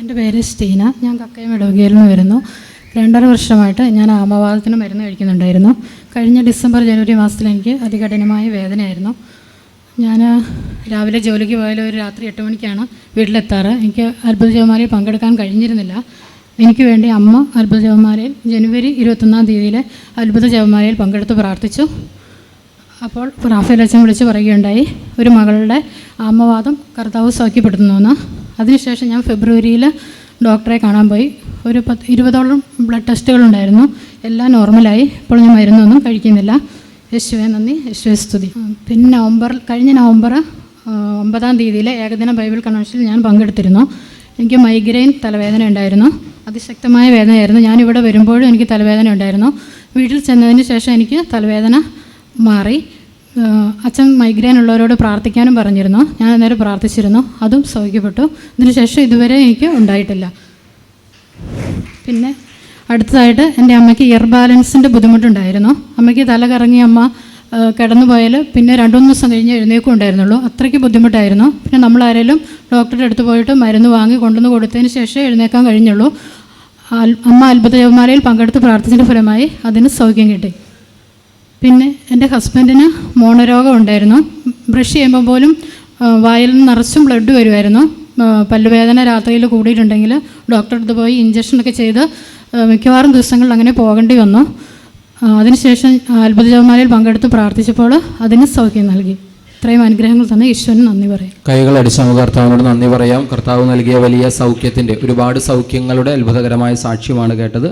എന്റെ പേര് സ്റ്റീന. ഞാൻ കക്കയം ഇടവകയിൽ നിന്ന് വരുന്നു. രണ്ടര വർഷമായിട്ട് ഞാൻ ആമവാദത്തിന് മരുന്ന് കഴിക്കുന്നുണ്ടായിരുന്നു. കഴിഞ്ഞ ഡിസംബർ ജനുവരി മാസത്തിൽ എനിക്ക് അതികഠിനമായ വേദനയായിരുന്നു. ഞാൻ രാവിലെ ജോലിക്ക് പോയാൽ ഒരു രാത്രി എട്ട് മണിക്കാണ് വീട്ടിലെത്താറ്. എനിക്ക് അത്ഭുത ജപമാലയിൽ പങ്കെടുക്കാൻ കഴിഞ്ഞിരുന്നില്ല. എനിക്ക് വേണ്ടി അമ്മ അത്ഭുത ജപമാലയിൽ ജനുവരി ഇരുപത്തൊന്നാം തീയതിയിലെ അത്ഭുത ജപമാലയിൽ പങ്കെടുത്ത് പ്രാർത്ഥിച്ചു. അപ്പോൾ റാഫേൽ അച്ഛൻ വിളിച്ച് പറയുകയുണ്ടായി ഒരു മകളുടെ ആമവാദം കർത്താവ് സൗഖ്യപ്പെടുത്തുന്നുവെന്ന്. അതിനുശേഷം ഞാൻ ഫെബ്രുവരിയിൽ ഡോക്ടറെ കാണാൻ പോയി. ഒരു പത്ത് ഇരുപതോളം ബ്ലഡ് ടെസ്റ്റുകൾ ഉണ്ടായിരുന്നു എല്ലാം നോർമലായി. ഇപ്പോൾ ഞാൻ മരുന്നൊന്നും കഴിക്കുന്നില്ല. യേശുവെ നന്ദി. യേശുവെ സ്തുതി. പിന്നെ നവംബർ കഴിഞ്ഞ നവംബർ ഒമ്പതാം തീയതിയിലെ ഏകദിന ബൈബിൾ കൺവെൻഷനിൽ ഞാൻ പങ്കെടുത്തിരുന്നു. എനിക്ക് മൈഗ്രെയിൻ തലവേദന ഉണ്ടായിരുന്നു. അതിശക്തമായ വേദനയായിരുന്നു. ഞാനിവിടെ വരുമ്പോഴും എനിക്ക് തലവേദന ഉണ്ടായിരുന്നു. വീട്ടിൽ ചെന്നതിന് ശേഷം എനിക്ക് തലവേദന മാറി. അച്ഛൻ മൈഗ്രെയിൻ ഉള്ളവരോട് പ്രാർത്ഥിക്കാനും പറഞ്ഞിരുന്നു. ഞാൻ അന്നേരം പ്രാർത്ഥിച്ചിരുന്നു. അതും സൗഖ്യപ്പെട്ടു. അതിനുശേഷം ഇതുവരെ എനിക്ക് ഉണ്ടായിട്ടില്ല. പിന്നെ അടുത്തതായിട്ട് എന്റെ അമ്മയ്ക്ക് ഇയർ ബാലൻസിന്റെ ബുദ്ധിമുട്ടുണ്ടായിരുന്നു. അമ്മയ്ക്ക് തല കറങ്ങി അമ്മ കിടന്നുപോയാൽ കിടന്നു പോയാൽ പിന്നെ രണ്ടു മൂന്ന് ദിവസം കഴിഞ്ഞ് എഴുന്നേക്കും ഉണ്ടായിരുന്നുള്ളൂ അത്രയ്ക്ക് ബുദ്ധിമുട്ടായിരുന്നു. പിന്നെ നമ്മൾ ആരെങ്കിലും ഡോക്ടറുടെ അടുത്ത് പോയിട്ട് മരുന്ന് വാങ്ങി കൊണ്ടുവന്ന് കൊടുത്തതിന് ശേഷം എഴുന്നേക്കാൻ കഴിഞ്ഞുള്ളൂ. അമ്മ അത്ഭുത പങ്കെടുത്ത് പ്രാർത്ഥിച്ചതിന്റെ ഫലമായി അതിന് സൗഖ്യം കിട്ടി. പിന്നെ എന്റെ ഹസ്ബൻഡിന് മോണരോഗം ഉണ്ടായിരുന്നു ബ്രഷ് ചെയ്യുമ്പോൾ പോലും വായിൽ നിറച്ചും ബ്ലഡ് വരുമായിരുന്നു. പല്ലുവേദന രാത്രിയിൽ കൂടിയിട്ടുണ്ടെങ്കിൽ ഡോക്ടറെ അടുത്ത് പോയി ഇഞ്ചക്ഷനൊക്കെ ചെയ്ത് മിക്കവാറും ദിവസങ്ങളിൽ അങ്ങനെ പോകേണ്ടി വന്നു. അതിനുശേഷം അത്ഭുത ജപമാലയിൽ പങ്കെടുത്ത് പ്രാർത്ഥിച്ചപ്പോൾ അതിന് സൗഖ്യം നൽകി. ഇത്രയും അനുഗ്രഹങ്ങൾ തന്നെ ഈശ്വരന് നന്ദി പറയാം. കൈകൾ അടിച്ച് കർത്താവിനോട് നന്ദി പറയാം. കർത്താവ് നൽകിയ വലിയ സൗഖ്യത്തിന്റെ ഒരുപാട് സൗഖ്യങ്ങളുടെ അത്ഭുതകരമായ സാക്ഷ്യമാണ് കേട്ടത്.